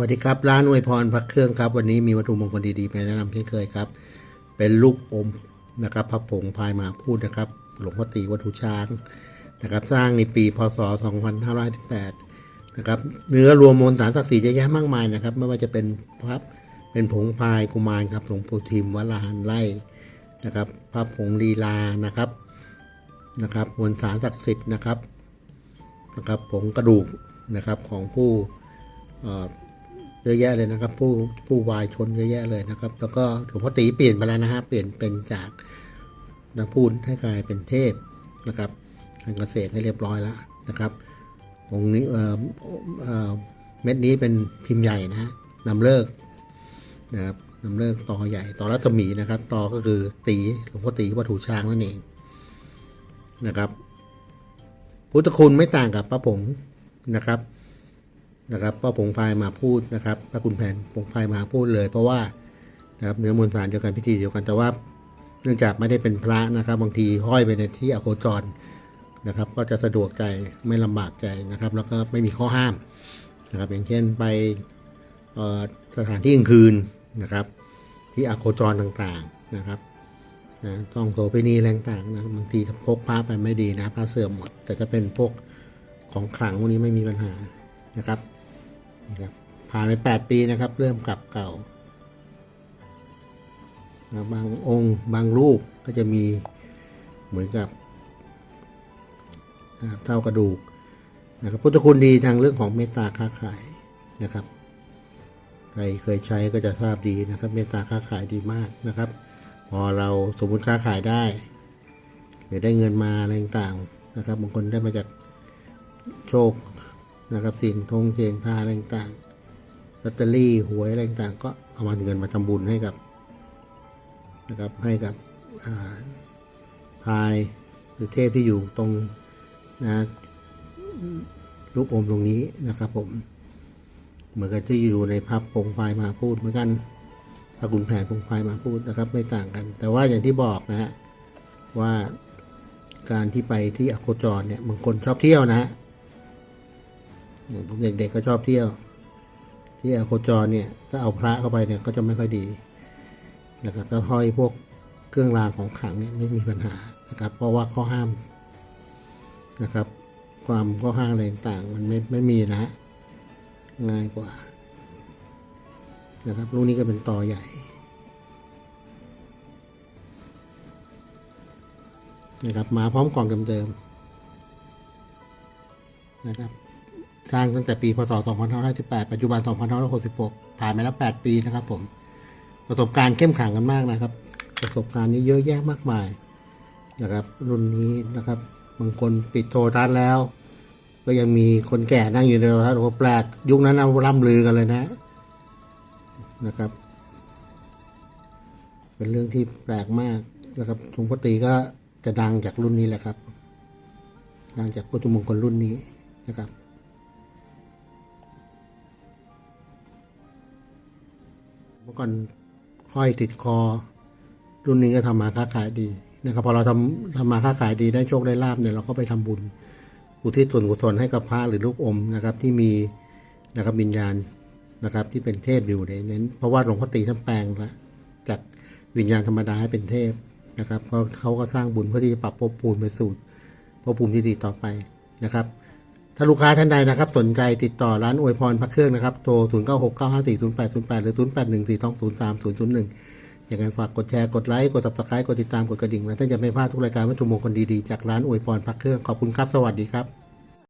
วัสดีครับ ร้านอวยพรพระเครื่องครับ วันนี้มีวัตถุมงคลดีๆมาแนะนำเช่นเคยครับ เป็นลูกอมนะครับพระผงพายมาพูดนะครับ หลวงพ่อตีวัตถุช้างนะครับ สร้างในปีพศ 2518นะครับ เนื้อรวมมวลสารศักดิ์สิทธิ์เยอะแยะมากมายนะครับ ไม่ว่าจะเป็นพระเป็นผงพายกุมารครับหลวงปู่ทิมวัดลาหันไล่นะครับพระผงลีลานะครับนะครับมวลสารศักดิ์สิทธิ์นะครับนะครับผงกระดูกนะครับของผู้ เยอะแยะเลยนะครับ ผู้ผู้วายชนเยอะแยะเลยนะครับ แล้วก็หลวงพ่อตีเปลี่ยนไปแล้วนะฮะเปลี่ยนเป็นจากนักพูดให้กลายเป็นเทพนะครับทางเกษตรให้เรียบร้อยแล้วนะครับองค์นี้เอ่อเอ่อเม็ดนี้เป็นพิมพ์ใหญ่นะฮะนำเลิกนะครับนำเลิกต่อใหญ่ต่อรัศมีนะครับต่อก็คือตีหลวงพ่อตีวัตถุช้างนั่นเองนะครับ พุทธคุณไม่ต่างกับพระผงนะครับ นะครับพระผงพายมาพูดนะครับพระคุณแผนผงพายมาพูดเลย เพราะว่านะครับเนื้อมวลสารเดียวกันพิธีเดียวกันแต่ว่า เนื่องจากไม่ได้เป็นพระนะครับ บางทีห้อยไปในที่อโคจรนะครับ ก็จะสะดวกใจไม่ลำบากใจนะครับ แล้วก็ไม่มีข้อห้ามนะครับ อย่างเช่นไปสถานที่กลางคืนนะครับ ที่อโคจรต่างๆนะครับนะต้องโสเภณีแรงต่างนะบางทีพกพระไปไม่ดีนะพระเสื่อมหมด แต่จะเป็นพวกของขลังพวกนี้ไม่มีปัญหานะครับ นะครับผ่านไปแปดปีนะครับ เริ่มกลับเก่าบางองค์บางรูปก็จะมีเหมือนกับเท่ากระดูกนะครับพุทธคุณดีทางเรื่องของเมตตาค้าขายนะครับใครเคยใช้ก็จะทราบดีนะครับ เมตตาค้าขายดีมากนะครับ พอเราสมมุติค้าขายได้ หรือได้เงินมาอะไรต่างๆนะครับบางคนได้มาจากโชค นะครับเสียงทงเสียงทาอะไรต่างลอตเตอรี่หวยอะไรต่างก็เอามาเงินมาทำบุญให้กับนะครับให้กับาพายหรือเทพที่อยู่ตรงนะลูกอมตรงนี้นะครับผม เหมือนกับที่อยู่ในภาพปงพายมาพูดเหมือนกันพระคุณแผนพงไฟมาพูดนะครับ ไม่ต่างกัน แต่ว่าอย่างที่บอกนะฮะว่าการที่ไปที่อโคจรเนี่ยบางคนชอบเที่ยวนะฮะ อย่างผมเด็กๆก็ชอบเที่ยว ที่อโคจรเนี่ยถ้าเอาพระเข้าไปเนี่ยก็จะไม่ค่อยดีนะครับถ้าห้อยพวกเครื่องรางของขลังเนี่ยไม่มีปัญหานะครับ เพราะว่าข้อห้ามนะครับ ความข้อห้ามอะไรต่างๆมันไม่ไม่มีนะฮะง่ายกว่านะครับลูกนี้ก็เป็นตอใหญ่นะครับมาพร้อมกล่องเดิมๆนะครับ สร้างตั้งแต่ปีพศ 2518 ปัจจุบัน 2566 ผ่านมาแล้ว 8 ปีนะครับผม ประสบการณ์เข้มขังกันมากนะครับ ประสบการณ์นี้เยอะแยะมากมายนะครับรุ่นนี้นะครับ บางคนปิดโทรทัศน์แล้ว ก็ยังมีคนแก่นั่งอยู่ในโทรทัศน์โอ้แปลกยุคนั้นเอาล่ำลือกันเลยนะนะครับ เป็นเรื่องที่แปลกมากนะครับหลวงพ่อตีก็จะดังจากรุ่นนี้แหละครับ ดังจากพุทธมงคลรุ่นนี้นะครับ มื่อก่อนห้อยติดคอ รุ่นนี้ก็ทำมาค้าขายดีนะครับพอเราทำทำมาค้าขายดีได้โชคได้ลาบเนี่ยเราก็ไปทำบุญอุทิศส่วนกุศลให้กับพระหรือลูกอมนะครับที่มีนะครับวิญญาณนะครับที่เป็นเทพอยู่ในนั้นเพราะว่าหลวงพ่อตีท่านแปลงละจากวิญญาณธรรมดาให้เป็นเทพนะครับเพราเขาก็สร้างบุญเพื่อที่จะปรับภพภูมิไปสู่ภพภูมิที่ดีต่อไปนะครับ ถ้าลูกค้าท่านใดนะครับ สนใจติดต่อร้านอวยพรพระเครื่องนะครับโทร 0 9 6 9 5 4 0 8 0 8 หรือ 0 8 1 4 2 0 3 0 0 1 อย่างไรฝากกดแชร์ กดไลค์ กดติดตามกดติดตาม กดกระดิ่ง และท่านจะไม่พลาดทุกรายการวัตถุมงคลดี ๆ จากร้านอวยพรพระเครื่อง ขอบคุณครับ สวัสดีครับ